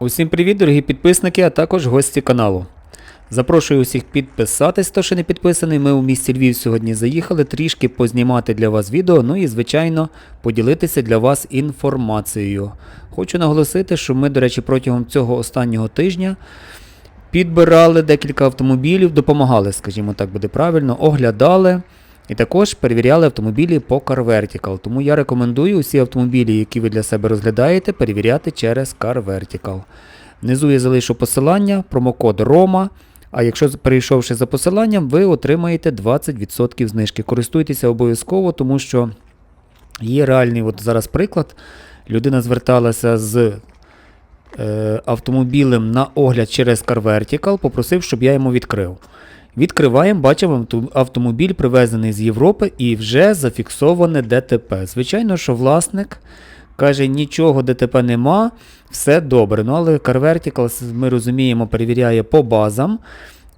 Усім привіт, дорогі підписники, а також гості каналу. Запрошую усіх підписатись, хто ще не підписаний. Ми у місті Львів сьогодні заїхали трішки познімати для вас відео, ну і, звичайно, поділитися для вас інформацією. Хочу наголосити, що ми, до речі, протягом цього останнього тижня підбирали декілька автомобілів, допомагали, скажімо так, буде правильно, оглядали. І також перевіряли автомобілі по Car Vertical. Тому я рекомендую усі автомобілі, які ви для себе розглядаєте, перевіряти через Car Vertical. Внизу я залишу посилання, промокод ROMA. А якщо перейшовши за посиланням, ви отримаєте 20% знижки. Користуйтеся обов'язково, тому що є реальний от зараз приклад. Людина зверталася з е, автомобілем на огляд через Car Vertical, попросив, щоб я йому відкрив. Відкриваємо, бачимо автомобіль, привезений з Європи і вже зафіксоване ДТП. Звичайно, що власник каже, нічого ДТП нема, все добре. Ну, але Car Vertical, ми розуміємо, перевіряє по базам.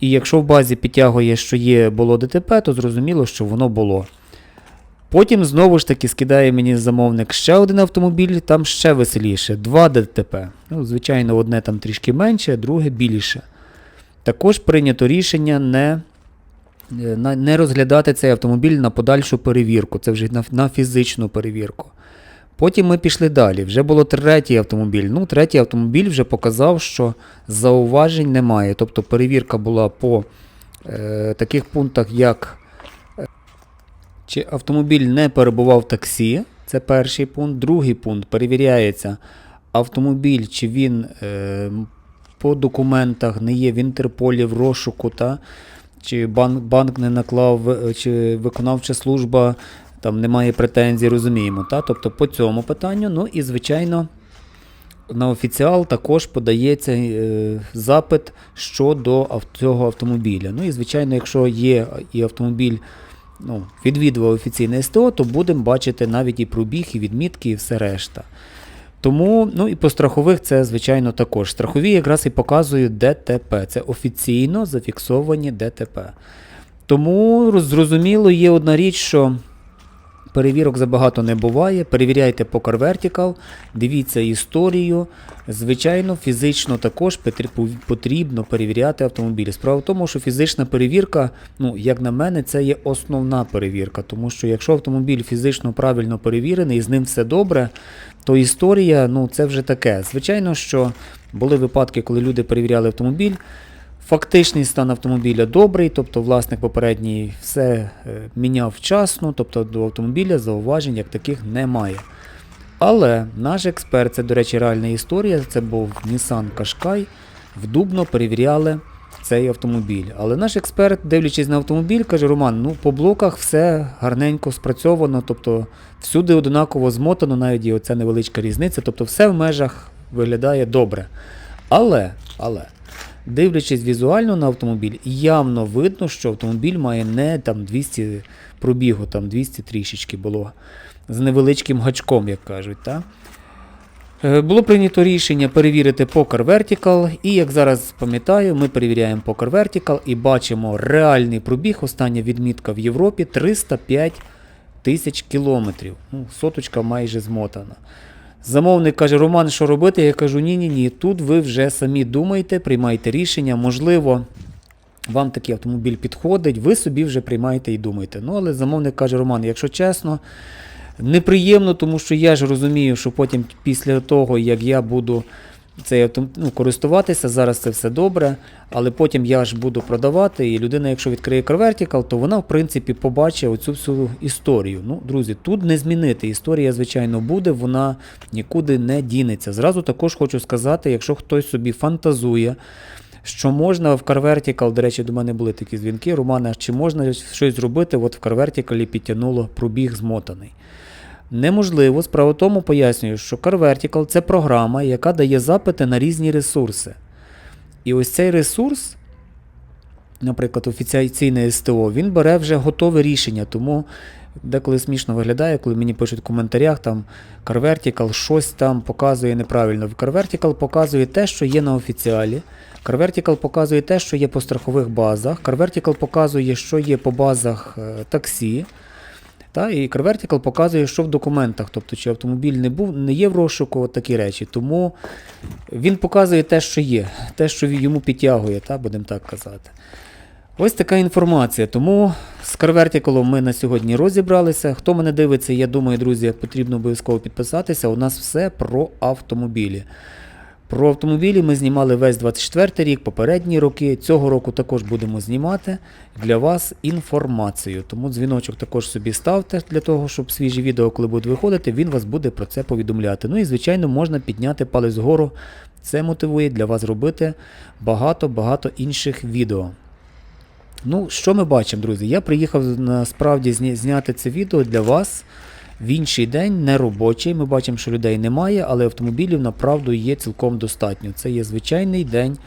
І якщо в базі підтягує, що є було ДТП, то зрозуміло, що воно було. Потім знову ж таки скидає мені замовник ще один автомобіль, там ще веселіше, два ДТП. Ну, звичайно, одне там трішки менше, друге більше. Також прийнято рішення не, е, не розглядати цей автомобіль на подальшу перевірку, це вже на, на фізичну перевірку. Потім ми пішли далі. Вже було третій автомобіль. Ну, третій автомобіль вже показав, що зауважень немає. Тобто перевірка була по е, таких пунктах, як е, чи автомобіль не перебував в таксі, це перший пункт. Другий пункт перевіряється автомобіль, чи він е, по документах не є в Інтерполі в розшуку, та, чи банк, банк не наклав, е, чи виконавча служба там немає претензій, розуміємо. Та? Тобто по цьому питанню. Ну і звичайно. На офіціал також подається е, запит щодо ав- цього автомобіля. Ну і звичайно, якщо є і автомобіль ну, відвідував офіційне СТО, то будемо бачити навіть і пробіг, і відмітки, і все решта. Тому, ну і по страхових це, звичайно, також. Страхові якраз і показують ДТП. Це офіційно зафіксовані ДТП. Тому зрозуміло, є одна річ, що перевірок забагато не буває. Перевіряйте по Car Vertical, дивіться історію. Звичайно, фізично також потрібно перевіряти автомобілі. Справа в тому, що фізична перевірка, ну, як на мене, це є основна перевірка. Тому що якщо автомобіль фізично правильно перевірений і з ним все добре, то історія, ну, це вже таке. Звичайно, що були випадки, коли люди перевіряли автомобіль. Фактичний стан автомобіля добрий, тобто власник попередній все е, міняв вчасно, тобто до автомобіля зауважень як таких немає. Але наш експерт, це, до речі, реальна історія, це був Nissan Qashqai, в Дубно перевіряли цей автомобіль. Але наш експерт, дивлячись на автомобіль, каже: Роман, ну по блоках все гарненько спрацьовано, тобто всюди однаково змотано, навіть і оця невеличка різниця, тобто все в межах виглядає добре. Але, але, дивлячись візуально на автомобіль, явно видно, що автомобіль має не там 200 пробігу, там 200 трішечки було. З невеличким гачком, як кажуть. Та? Е, Було прийнято рішення перевірити Car Vertical, і як зараз пам'ятаю, ми перевіряємо Car Vertical і бачимо реальний пробіг. Остання відмітка в Європі 305 тисяч кілометрів. Ну, соточка майже змотана. Замовник каже, Роман, що робити? Я кажу, ні-ні ні, тут ви вже самі думаєте, приймайте рішення. Можливо, вам такий автомобіль підходить, ви собі вже приймаєте і думаєте. Ну, але замовник каже, Роман, якщо чесно, неприємно, тому що я ж розумію, що потім після того, як я буду автом- ну, користуватися, зараз це все добре, але потім я ж буду продавати, і людина, якщо відкриє Car то вона, в принципі, побачить оцю всю історію. Ну, друзі, тут не змінити. Історія, звичайно, буде, вона нікуди не дінеться. Зразу також хочу сказати, якщо хтось собі фантазує, що можна в Carvertical, до речі, до мене були такі дзвінки, Романа, чи можна щось зробити, от в Vertical підтягнуло пробіг змотаний. Неможливо, справа тому пояснюю, що Car Vertical – це програма, яка дає запити на різні ресурси. І ось цей ресурс, наприклад, офіційне СТО, він бере вже готове рішення, тому деколи смішно виглядає, коли мені пишуть в коментарях, там Car Vertical щось там показує неправильно. Car Vertical показує те, що є на офіціалі. Car Vertical показує те, що є по страхових базах. Car Vertical показує, що є по базах е, таксі. Та, і CarVertical показує, що в документах, тобто чи автомобіль не був, не є в розшуку, от такі речі. Тому він показує те, що є, те, що йому підтягує, та, будемо так казати. Ось така інформація. Тому з CarVertical ми на сьогодні розібралися. Хто мене дивиться, я думаю, друзі, потрібно обов'язково підписатися. У нас все про автомобілі. Про автомобілі ми знімали весь 24 рік, попередні роки. Цього року також будемо знімати для вас інформацію. Тому дзвіночок також собі ставте для того, щоб свіжі відео, коли будуть виходити, він вас буде про це повідомляти. Ну і звичайно, можна підняти палець вгору. Це мотивує для вас робити багато-багато інших відео. Ну, що ми бачимо, друзі? Я приїхав насправді зняти це відео для вас в інший день, не робочий. Ми бачимо, що людей немає, але автомобілів направду є цілком достатньо. Це є звичайний день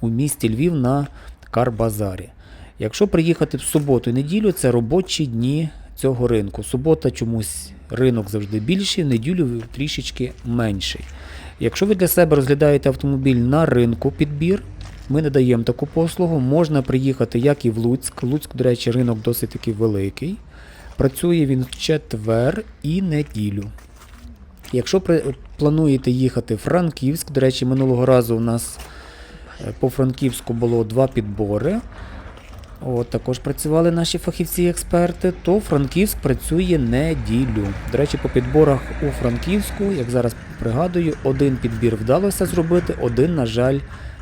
у місті Львів на Карбазарі. Якщо приїхати в суботу і неділю, це робочі дні цього ринку. Субота чомусь ринок завжди більший, в неділю трішечки менший. Якщо ви для себе розглядаєте автомобіль на ринку підбір, ми не даємо таку послугу. Можна приїхати як і в Луцьк. Луцьк, до речі, ринок досить таки великий. Працює він в четвер і неділю. Якщо плануєте їхати в Франківськ, до речі, минулого разу у нас е, по Франківську було два підбори. От, також працювали наші фахівці-експерти, то Франківськ працює неділю. До речі, по підборах у Франківську, як зараз пригадую, один підбір вдалося зробити, один, на жаль,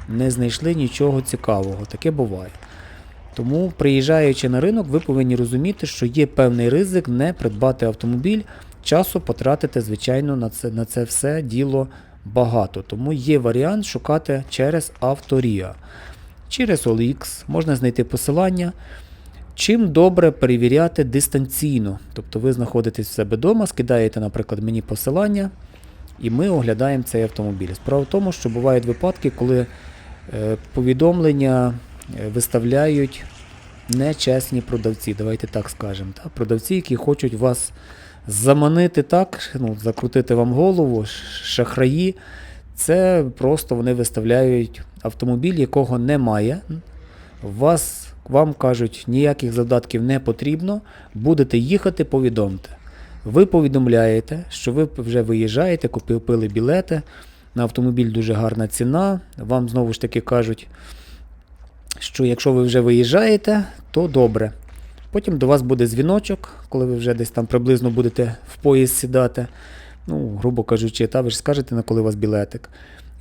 не знайшли нічого цікавого. Таке буває. Тому, приїжджаючи на ринок, ви повинні розуміти, що є певний ризик не придбати автомобіль, часу потратити, звичайно, на це, на це все діло багато. Тому є варіант шукати через Авторія. Через OLX можна знайти посилання. Чим добре перевіряти дистанційно. Тобто ви знаходитесь в себе вдома, скидаєте, наприклад, мені посилання, і ми оглядаємо цей автомобіль. Справа в тому, що бувають випадки, коли е, повідомлення виставляють нечесні продавці, давайте так скажемо. Та? Продавці, які хочуть вас заманити так, ну, закрутити вам голову, шахраї. Це просто вони виставляють автомобіль, якого немає. Вас, вам кажуть, ніяких задатків не потрібно. Будете їхати, повідомте. Ви повідомляєте, що ви вже виїжджаєте, купили білети. На автомобіль дуже гарна ціна. Вам знову ж таки кажуть, що якщо ви вже виїжджаєте, то добре. Потім до вас буде дзвіночок, коли ви вже десь там приблизно будете в поїзд сідати. Ну, грубо кажучи, та ви ж скажете, на коли у вас білетик.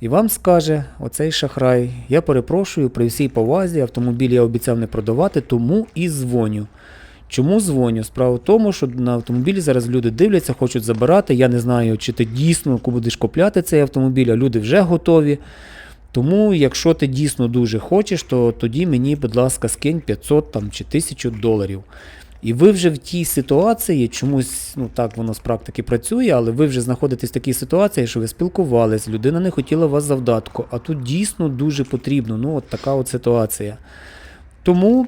І вам скаже оцей шахрай: я перепрошую при всій повазі, автомобіль я обіцяв не продавати, тому і дзвоню. Чому дзвоню? Справа в тому, що на автомобілі зараз люди дивляться, хочуть забирати. Я не знаю, чи ти дійсно будеш купляти цей автомобіль, а люди вже готові. Тому, якщо ти дійсно дуже хочеш, то тоді мені, будь ласка, скинь 500 там, чи 1000 доларів. І ви вже в тій ситуації, чомусь, ну так воно з практики працює, але ви вже знаходитесь в такій ситуації, що ви спілкувались, людина не хотіла вас завдатку, а тут дійсно дуже потрібно. Ну, от така от ситуація. Тому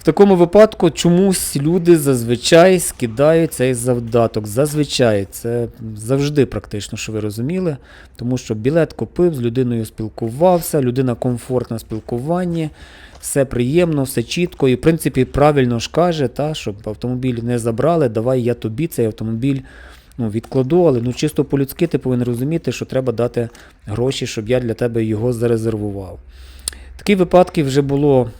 в такому випадку чомусь люди зазвичай скидають цей завдаток. Зазвичай, це завжди практично, що ви розуміли. Тому що білет купив, з людиною спілкувався, людина комфортна в спілкуванні, все приємно, все чітко. І в принципі правильно ж каже, та, щоб автомобіль не забрали, давай я тобі цей автомобіль ну, відкладу, але ну, чисто по-людськи ти повинен розуміти, що треба дати гроші, щоб я для тебе його зарезервував. Такі випадки вже було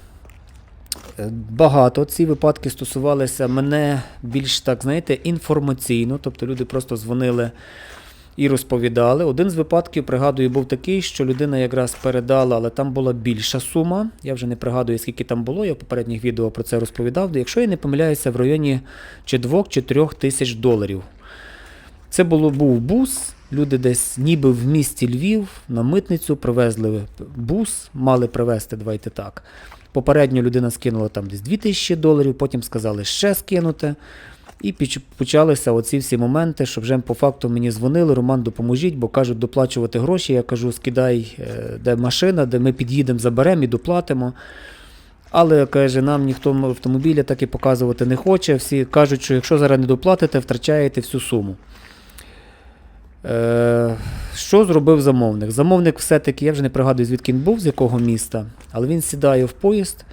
Багато ці випадки стосувалися мене більш так, знаєте, інформаційно, тобто люди просто дзвонили і розповідали. Один з випадків, пригадую, був такий, що людина якраз передала, але там була більша сума. Я вже не пригадую, скільки там було, я в попередніх відео про це розповідав. Якщо я не помиляюся, в районі чи 2 чи 3 тисяч доларів. Це було, був бус. Люди десь ніби в місті Львів на митницю привезли бус, мали привезти, давайте так. Попередньо людина скинула там десь 2000 доларів, потім сказали ще скинути. І почалися оці всі моменти, що вже по факту мені дзвонили, Роман, допоможіть, бо кажуть, доплачувати гроші. Я кажу, скидай, е, де машина, де ми під'їдемо, заберемо і доплатимо. Але каже, нам ніхто автомобіля так і показувати не хоче. Всі кажуть, що якщо зараз не доплатите, втрачаєте всю суму. Е, що зробив замовник? Замовник все-таки, я вже не пригадую, звідки він був, з якого міста, але він сідає в поїзд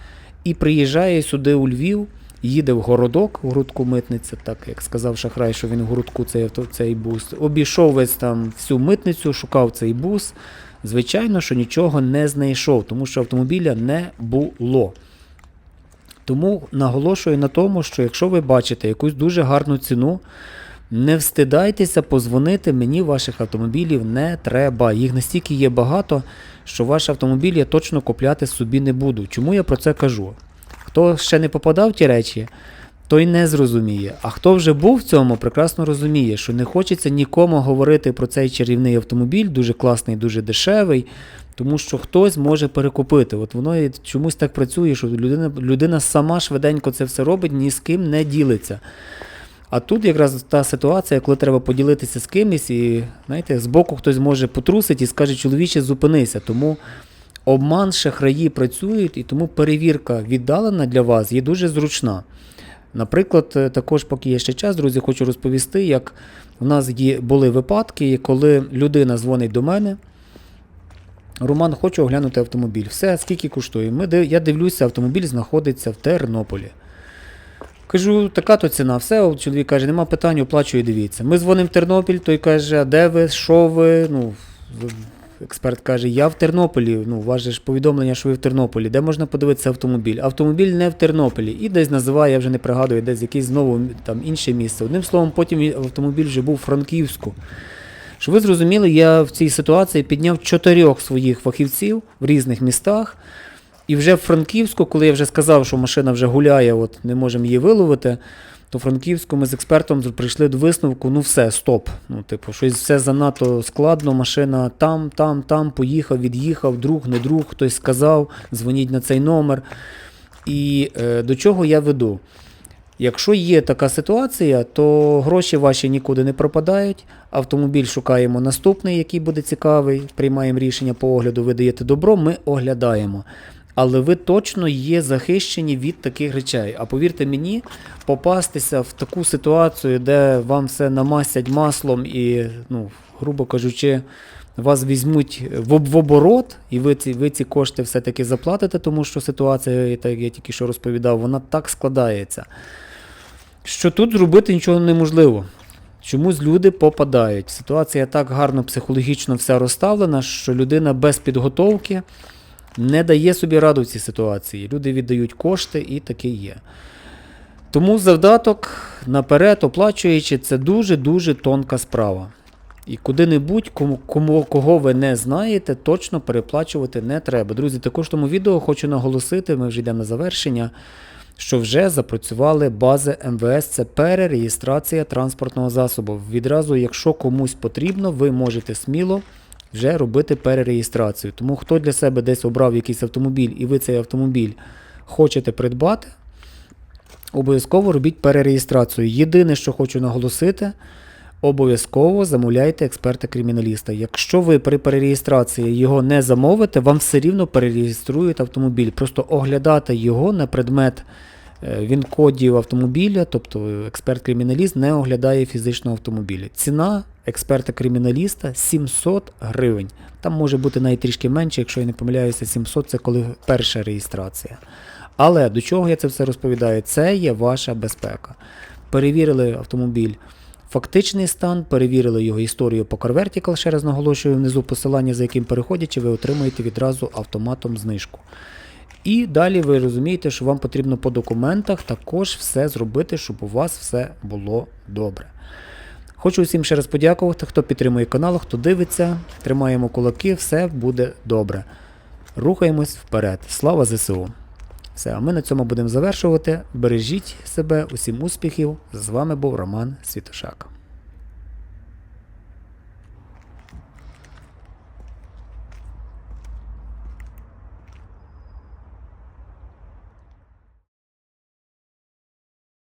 і приїжджає сюди у Львів їде в городок, в грудку митниця, так як сказав Шахрай, що він в грудку цей, цей бус. Обійшов весь там всю митницю, шукав цей бус. Звичайно, що нічого не знайшов, тому що автомобіля не було. Тому наголошую на тому, що якщо ви бачите якусь дуже гарну ціну, не встидайтеся позвонити, мені ваших автомобілів не треба. Їх настільки є багато, що ваш автомобіль я точно купляти собі не буду. Чому я про це кажу? Хто ще не попадав в ті речі, той не зрозуміє. А хто вже був в цьому, прекрасно розуміє, що не хочеться нікому говорити про цей чарівний автомобіль, дуже класний, дуже дешевий, тому що хтось може перекупити. От воно і чомусь так працює, що людина, людина сама швиденько це все робить, ні з ким не ділиться. А тут якраз та ситуація, коли треба поділитися з кимось, і знаєте, збоку хтось може потрусити і скаже, чоловіче, зупинися. Тому обман шахраї працюють, і тому перевірка віддалена для вас є дуже зручна. Наприклад, е, також, поки є ще час, друзі, хочу розповісти, як в нас є, були випадки, коли людина дзвонить до мене. Роман, хочу оглянути автомобіль. Все, скільки коштує? Ми, я дивлюся, автомобіль знаходиться в Тернополі. Кажу, така то ціна, все. Чоловік каже, нема питань, оплачую, дивіться. Ми дзвонимо в Тернопіль, той каже, а де ви, що ви? Ну, експерт каже, я в Тернополі. Ну, у вас же ж повідомлення, що ви в Тернополі. Де можна подивитися автомобіль? Автомобіль не в Тернополі. І десь називає, я вже не пригадую, десь якесь знову там інше місце. Одним словом, потім автомобіль вже був у Франківську. Щоб ви зрозуміли, я в цій ситуації підняв чотирьох своїх фахівців в різних містах. І вже в Франківську, коли я вже сказав, що машина вже гуляє, от не можемо її виловити, то в Франківську ми з експертом прийшли до висновку, ну все, стоп. Ну, типу, щось все занадто складно, машина там, там, там, поїхав, від'їхав, друг, не друг, хтось сказав, дзвоніть на цей номер. І е, до чого я веду? Якщо є така ситуація, то гроші ваші нікуди не пропадають. Автомобіль шукаємо наступний, який буде цікавий. Приймаємо рішення по огляду, ви даєте добро, ми оглядаємо. Але ви точно є захищені від таких речей. А повірте мені, попастися в таку ситуацію, де вам все намасять маслом і, ну, грубо кажучи, вас візьмуть в, оборот, і ви ці, ви ці кошти все-таки заплатите, тому що ситуація, як я тільки що розповідав, вона так складається що тут зробити нічого неможливо. Чомусь люди попадають. Ситуація так гарно психологічно вся розставлена, що людина без підготовки не дає собі раду в цій ситуації. Люди віддають кошти і таке є. Тому завдаток наперед, оплачуючи, це дуже-дуже тонка справа. І куди-небудь, кому, кому, кого ви не знаєте, точно переплачувати не треба. Друзі, також тому відео хочу наголосити, ми вже йдемо на завершення, що вже запрацювали бази МВС, це перереєстрація транспортного засобу. Відразу, якщо комусь потрібно, ви можете сміло вже робити перереєстрацію. Тому хто для себе десь обрав якийсь автомобіль і ви цей автомобіль хочете придбати, обов'язково робіть перереєстрацію. Єдине, що хочу наголосити, обов'язково замовляйте експерта-криміналіста. Якщо ви при перереєстрації його не замовите, вам все рівно перереєструють автомобіль. Просто оглядати його на предмет е, він-кодів автомобіля, тобто експерт-криміналіст не оглядає фізичного автомобіля. Ціна експерта-криміналіста 700 гривень. Там може бути навіть трішки менше, якщо я не помиляюся, 700 це коли перша реєстрація. Але до чого я це все розповідаю? Це є ваша безпека. Перевірили автомобіль. Фактичний стан, перевірили його історію по CarVertical, ще раз наголошую внизу посилання, за яким переходячи, ви отримаєте відразу автоматом знижку. І далі ви розумієте, що вам потрібно по документах також все зробити, щоб у вас все було добре. Хочу всім ще раз подякувати, хто підтримує канал, хто дивиться, тримаємо кулаки, все буде добре. Рухаємось вперед. Слава ЗСУ! Все, а ми на цьому будемо завершувати. Бережіть себе, усім успіхів. З вами був Роман Світошак.